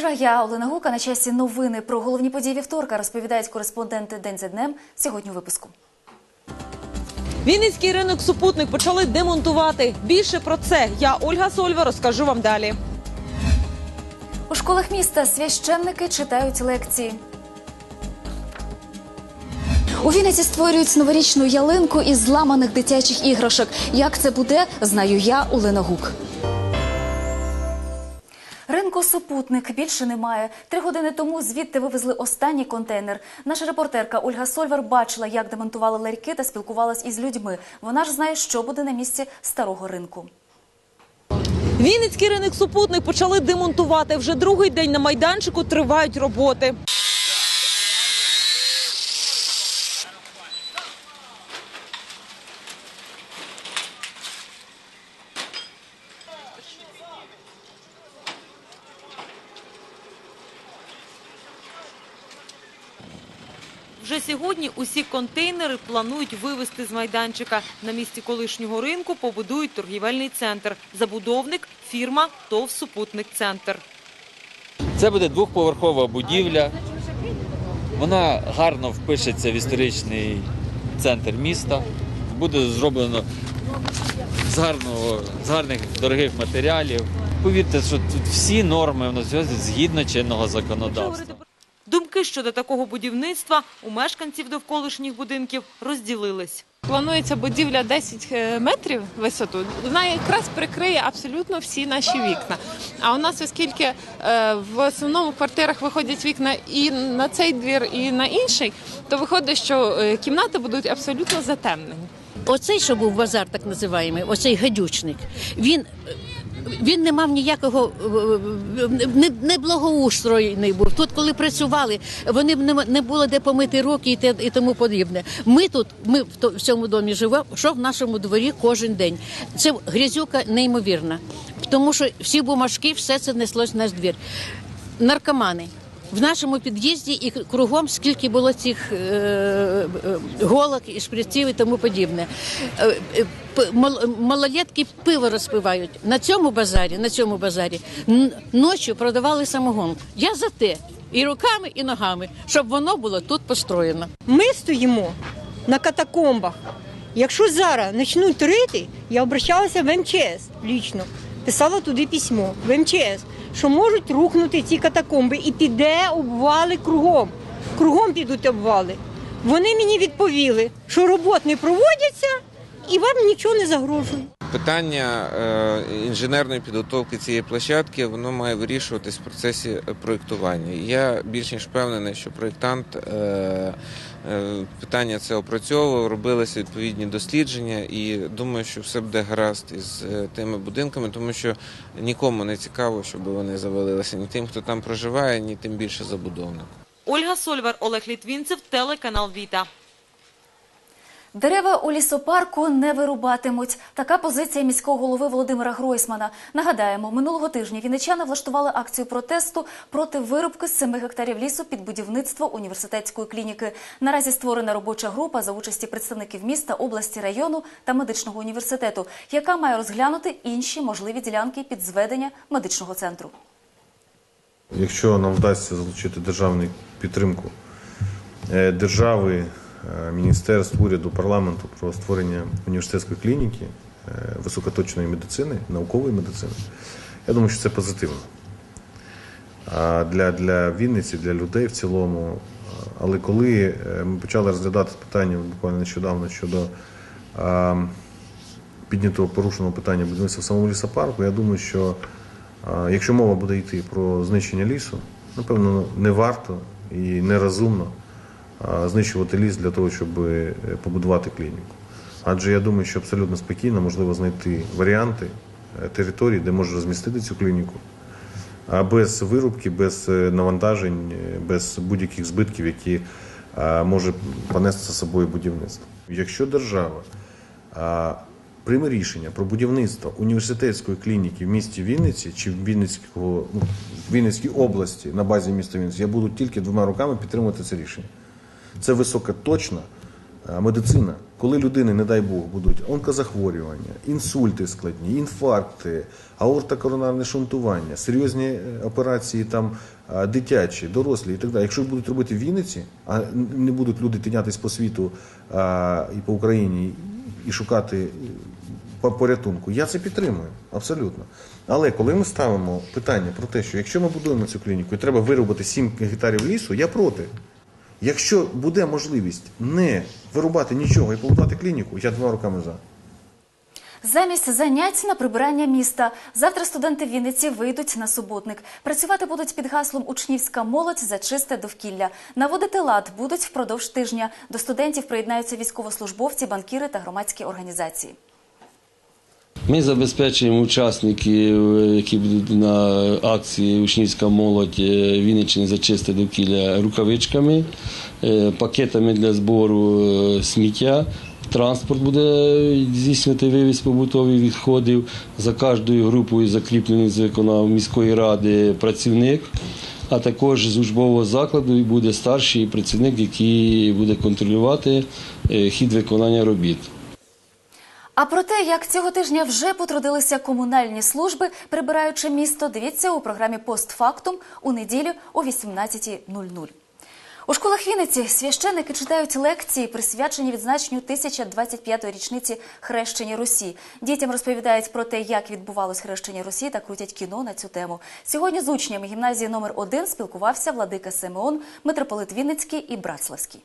вечора. Я Олена Гука. На часі новини про головні події вівторка розповідають кореспонденти День за днем. Сьогодні у випуску. Вінницький ринок супутник почали демонтувати. Більше про це я Ольга Сольва розкажу вам далі. У школах міста священники читають лекції. У Вінниці створюють новорічну ялинку із зламаних дитячих іграшок. Як це буде, знаю я, Олена Гук. Супутник більше немає. Три години тому звідти вивезли останній контейнер. Наша репортерка Ольга Сольвар бачила, як демонтували ларьки та спілкувалась із людьми. Вона ж знає, що буде на місці старого ринку. Вінницький ринок супутник почали демонтувати. Вже другий день на майданчику тривають роботи. Вже сьогодні усі контейнери планують вивезти з майданчика. На місці колишнього ринку побудують торгівельний центр. Забудовник – фірма ТОВ «Супутник Центр». Це буде двохповерхова будівля. Вона гарно впишеться в історичний центр міста. Буде зроблено з, гарного, з гарних дорогих матеріалів. Повірте, що тут всі норми в нас згідно чинного законодавства. Думки щодо такого будівництва у мешканців довколишніх будинків розділились. Планується будівля 10 е, метрів висоту. Вона якраз прикриє абсолютно всі наші вікна. А у нас, оскільки е, в основному квартирах виходять вікна і на цей двір, і на інший, то виходить, що е, кімнати будуть абсолютно затемнені. Оцей, що був базар, так називаємий, оцей гадючник, він. Він не мав ніякого е, не, не був. Тут, коли працювали, вони б не, було де помити руки і, тому подібне. Ми тут, ми в, цьому домі живемо, що в нашому дворі кожен день. Це грязюка неймовірна, тому що всі бумажки, все це неслось в наш двір. Наркомани. В нашому під'їзді і кругом скільки було цих е, е, голок і шприців і тому подібне. Е, Малолетки пиво розпивають. На цьому базарі, на цьому базарі ночі продавали самогонку. Я за те і руками, і ногами, щоб воно було тут построєно. Ми стоїмо на катакомбах. Якщо зараз почнуть рити, я обращалася в МЧС лічно, писала туди письмо в МЧС, що можуть рухнути ці катакомби і піде обвали кругом. Кругом підуть обвали. Вони мені відповіли, що робот не проводяться і вам нічого не загрожує. Питання е, інженерної підготовки цієї площадки воно має вирішуватись в процесі е, проєктування. Я більш ніж впевнений, що проєктант е, питання це опрацьовував, робилися відповідні дослідження, і думаю, що все буде гаразд із тими будинками, тому що нікому не цікаво, щоб вони завалилися ні тим, хто там проживає, ні тим більше забудовник. Ольга Сольвар, Олег Літвінцев, телеканал Віта. Дерева у лісопарку не вирубатимуть. Така позиція міського голови Володимира Гройсмана. Нагадаємо, минулого тижня вінничани влаштували акцію протесту проти вирубки з 7 гектарів лісу під будівництво університетської клініки. Наразі створена робоча група за участі представників міста, області, району та медичного університету, яка має розглянути інші можливі ділянки під зведення медичного центру. Якщо нам вдасться залучити державну підтримку е, держави, міністерств, уряду, парламенту про створення університетської клініки е, високоточної медицини, наукової медицини, я думаю, що це позитивно. А для, для Вінниці, для людей в цілому. е, Але коли е, ми почали розглядати питання буквально нещодавно щодо а, піднятого порушеного питання будівництва в самому лісопарку, я думаю, що а, якщо мова буде йти про знищення лісу, напевно, не варто і нерозумно знищувати ліс для того, щоб е, побудувати клініку. Адже я думаю, що абсолютно спокійно можливо знайти варіанти е, територій, де можна розмістити цю клініку, а без вирубки, без е, навантажень, е, без будь-яких збитків, які може понести за собою будівництво. Якщо держава прийме рішення про будівництво університетської клініки в місті Вінниці чи в Вінницького ну, Вінницькій області на базі міста Вінниці, я буду тільки двома руками підтримувати це рішення. Це високоточна, е, медицина, коли людини, не дай Бог, будуть онкозахворювання, інсульти складні, інфаркти, аортокоронарне шунтування, серйозні е, операції там е, дитячі, дорослі і так далі. Якщо будуть робити в Вінниці, а не будуть люди тинятись по світу а, і по Україні і шукати по порятунку. Я це підтримую абсолютно. Але коли ми ставимо питання про те, що якщо ми будуємо цю клініку і треба вирубати 7 гектарів лісу, я проти. Якщо буде можливість не вирубати нічого і побудувати клініку, я двома руками за. Замість занять на прибирання міста. Завтра студенти Вінниці вийдуть на суботник. Працювати будуть під гаслом Учнівська молодь за чисте довкілля. Наводити лад будуть впродовж тижня. До студентів приєднаються військовослужбовці, банкіри та громадські організації. Ми забезпечуємо учасників, е, які будуть на акції Учнівська молодь е, Вінниччини за довкілля рукавичками, е, пакетами для збору сміття. Транспорт буде здійснювати вивіз побутових відходів. За кожною групою закріплений з виконав міської ради працівник, а також з службового закладу буде старший працівник, який буде контролювати хід виконання робіт. А про те, як цього тижня вже потрудилися комунальні служби, прибираючи місто, дивіться у програмі «Постфактум» у неділю о 18.00. У школах Вінниці священники читають лекції, присвячені відзначенню 1025-ї річниці хрещення Русі. Дітям розповідають про те, як відбувалось хрещення Русі та крутять кіно на цю тему. Сьогодні з учнями гімназії номер 1 спілкувався владика Симеон, митрополит Вінницький і Братславський.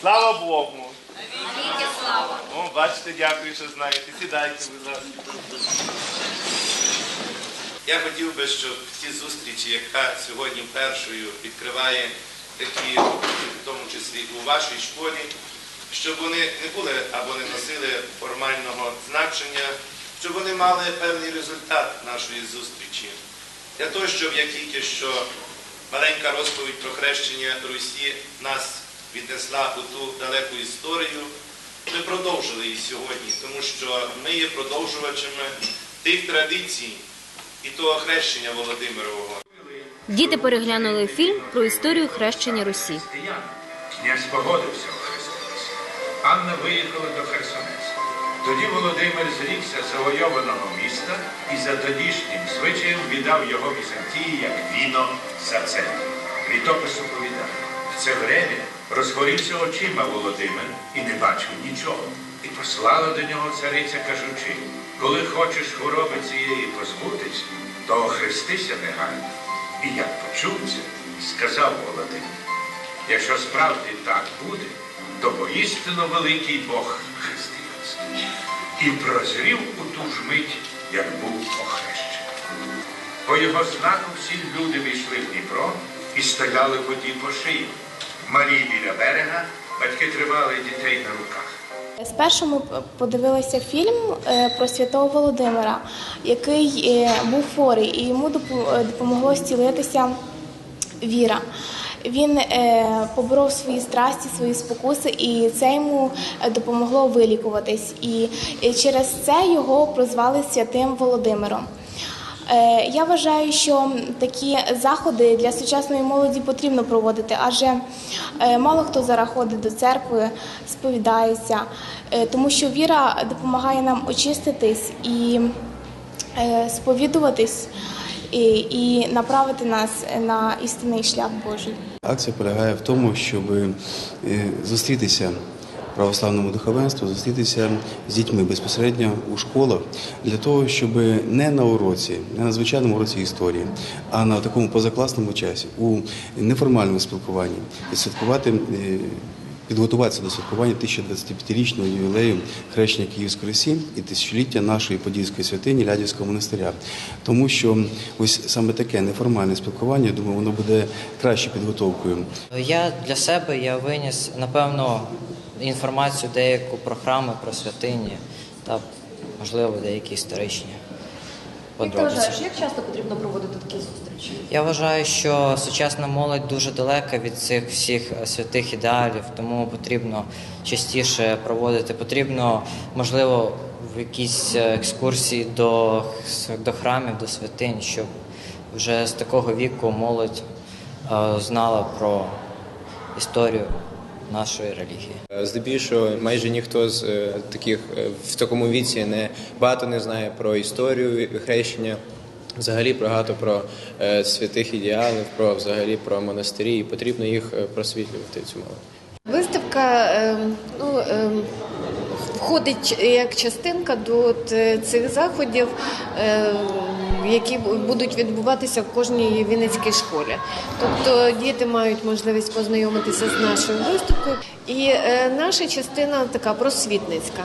Слава Богу! Навіки слава! О, бачите, дякую, що знаєте. Сідайте, будь ласка. Я хотів би, щоб в цій зустрічі, яка сьогодні першою відкриває такі, в тому числі у вашій школі, щоб вони не були або не носили формального значення, щоб вони мали певний результат нашої зустрічі. Для того, щоб як тільки що маленька розповідь про хрещення Русі нас віднесла у ту далеку історію, ми продовжили її сьогодні, тому що ми є продовжувачами тих традицій і того хрещення Володимирового. Діти переглянули фільм про історію хрещення Русі. Князь погодився охреститися. Анна виїхала до Херсонеса. Тоді Володимир зрікся завойованого міста і за тодішнім звичаєм віддав його Візантії як віно за церкву. Літопис оповідає. В це время розгорівся очима Володимир і не бачив нічого. І послала до нього цариця, кажучи, коли хочеш хвороби цієї позбутись, то охрестися негайно. І як почув це, сказав Володимир. Якщо справді так буде, то воістину великий Бог християнський. І прозрів у ту ж мить, як був охрещений. По його знаку всі люди війшли в Дніпро і стояли воді по шию. Марії біля берега, батьки тривали дітей на руках. Спершу ми подивилися фільм е, про святого Володимира, який е, був хворий, і йому е, допомогло зцілитися віра. Він поборов свої страсті, свої спокуси, і це йому допомогло вилікуватись. І через це його прозвали святим Володимиром. Е, Я вважаю, що такі заходи для сучасної молоді потрібно проводити, адже е, мало хто зараз ходить до церкви, сповідається, е, тому що віра допомагає нам очиститись і сповідуватись і, і направити нас на істинний шлях Божий. Акція полягає в тому, щоб зустрітися православному духовенству, зустрітися з дітьми безпосередньо у школах для того, щоб не на уроці, не на звичайному уроці історії, а на такому позакласному часі, у неформальному спілкуванні відсвяткувати. е, Підготуватися до святкування 1025-річного ювілею хрещення Київської Русі і тисячоліття нашої подільської святині Лядівського монастиря. Тому що ось саме таке неформальне спілкування, думаю, воно буде кращою підготовкою Я для себе я виніс, напевно, інформацію деяку про храми, про святині та, можливо, деякі історичні подробиці. як часто потрібно проводити такі зустрічі? Я вважаю, що сучасна молодь дуже далека від цих всіх е, святих ідеалів, тому потрібно частіше проводити. Потрібно, можливо, в якісь е, екскурсії до, до храмів, до святинь, щоб вже з такого віку молодь е, знала про історію нашої релігії. Здебільшого майже ніхто з е, таких е, в такому віці не багато не знає про історію хрещення, взагалі багато про е, святих ідеалів, про взагалі про монастирі, і потрібно їх е, просвітлювати цю мову Виставка ем, ну, ем, входить як частинка до цих заходів, ем, які будуть відбуватися в кожній вінницькій школі. Тобто діти мають можливість познайомитися з нашою виставкою. І е, наша частина така просвітницька.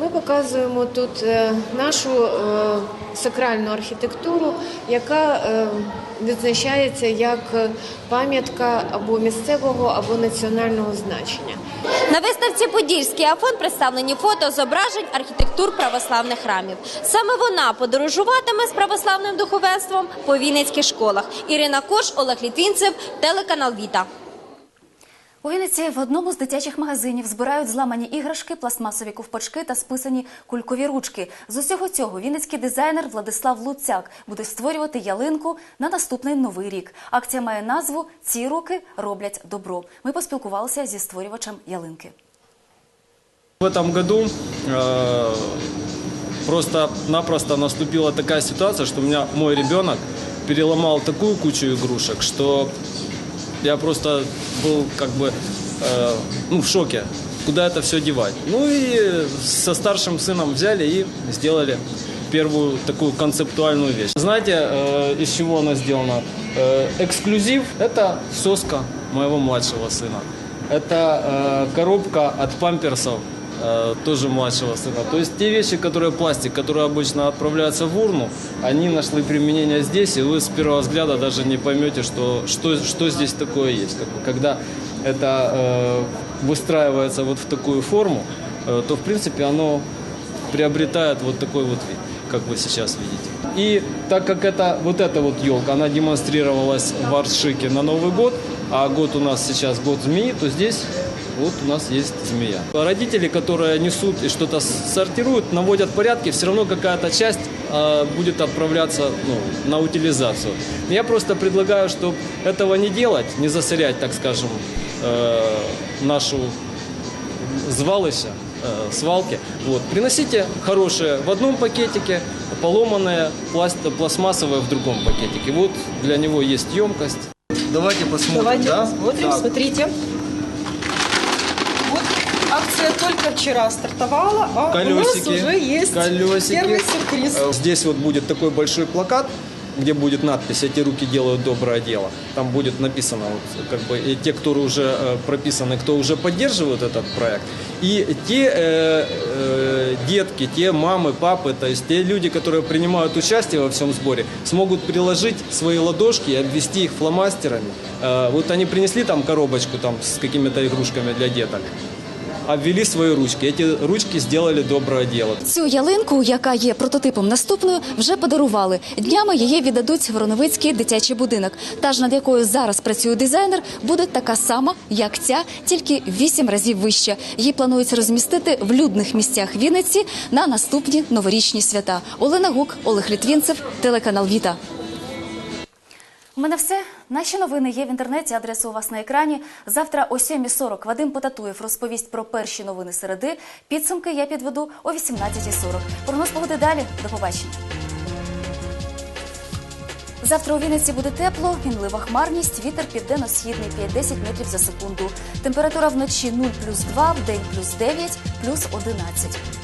Ми показуємо тут е, нашу е, сакральну архітектуру, яка е, відзначається як пам'ятка або місцевого, або національного значення. На виставці Подільський Афон представлені фото зображень архітектур православних храмів. Саме вона подорожуватиме з православним духовенством по вінницьких школах. Ірина Кош, Олег Літвінцев, телеканал Віта. У Вінниці в одному з дитячих магазинів збирають зламані іграшки, пластмасові ковпачки та списані кулькові ручки. З усього цього вінницький дизайнер Владислав Луцяк буде створювати ялинку на наступний новий рік. Акція має назву Ці руки роблять добро. Ми поспілкувалися зі створювачем ялинки. В этом году э, просто-напросто наступила такая ситуация, что у меня мой ребенок переломал такую кучу игрушек, что я просто был как бы э, ну, в шоке, куда это все девать. Ну и со старшим сыном взяли и сделали первую такую концептуальную вещь. Знаете, э, из чего она сделана? Э, эксклюзив – это соска моего младшего сына. Это э, коробка от памперсов э, тоже младшего сына. То есть те вещи, которые пластик, которые обычно отправляются в урну, они нашли применение здесь, и вы с первого взгляда даже не поймете, что, что, что здесь такое есть. Когда это э, выстраивается вот в такую форму, э, то в принципе оно приобретает вот такой вот вид, как вы сейчас видите. И так как это вот эта вот елка, она демонстрировалась в Аршике на Новый год, а год у нас сейчас год змеи, то здесь вот у нас есть змея. Родители, которые несут и что-то сортируют, наводят порядки, все равно какая-то часть э, будет отправляться ну, на утилизацию. Я просто предлагаю, чтобы этого не делать, не засорять, так скажем, э, нашу звалище, э, свалки. Вот. Приносите хорошие в одном пакетике, поломанные пласт, пластмассовые в другом пакетике. Вот для него есть емкость. Давайте посмотрим. Давайте да? посмотрим. Так. Смотрите. Акция только вчера стартовала, а Колесики, у нас уже есть колесики. первый сюрприз. Э, Здесь вот будет такой большой плакат, где будет надпись «Эти руки делают доброе дело». Там будет написано, вот, как бы, и те, кто уже э, прописаны, кто уже поддерживают этот проект, и те э, э, детки, те мамы, папы, то есть те люди, которые принимают участие во всем сборе, смогут приложить свои ладошки и обвести их фломастерами. Э, вот они принесли там коробочку там, с какими-то игрушками для деток, обвели свои ручки. Эти ручки сделали доброе дело. Цю ялинку, яка є прототипом наступною, вже подарували. Днями її віддадуть в Роновицький дитячий будинок. Та ж над якою зараз працює дизайнер, буде така сама, як ця, тільки вісім разів вища. Її планують розмістити в людних місцях Вінниці на наступні новорічні свята. Олена Гук, Олег Літвінцев, телеканал Віта. У мене все. Наші новини є в інтернеті. Адреса у вас на екрані. Завтра о 7.40 Вадим Потатуєв розповість про перші новини середи. Підсумки я підведу о 18.40. Прогноз погоди далі. До побачення. Завтра у Вінниці буде тепло, мінлива хмарність, вітер південно-східний 5-10 метрів за секунду. Температура вночі 0 плюс 2, в день плюс 9, плюс 11.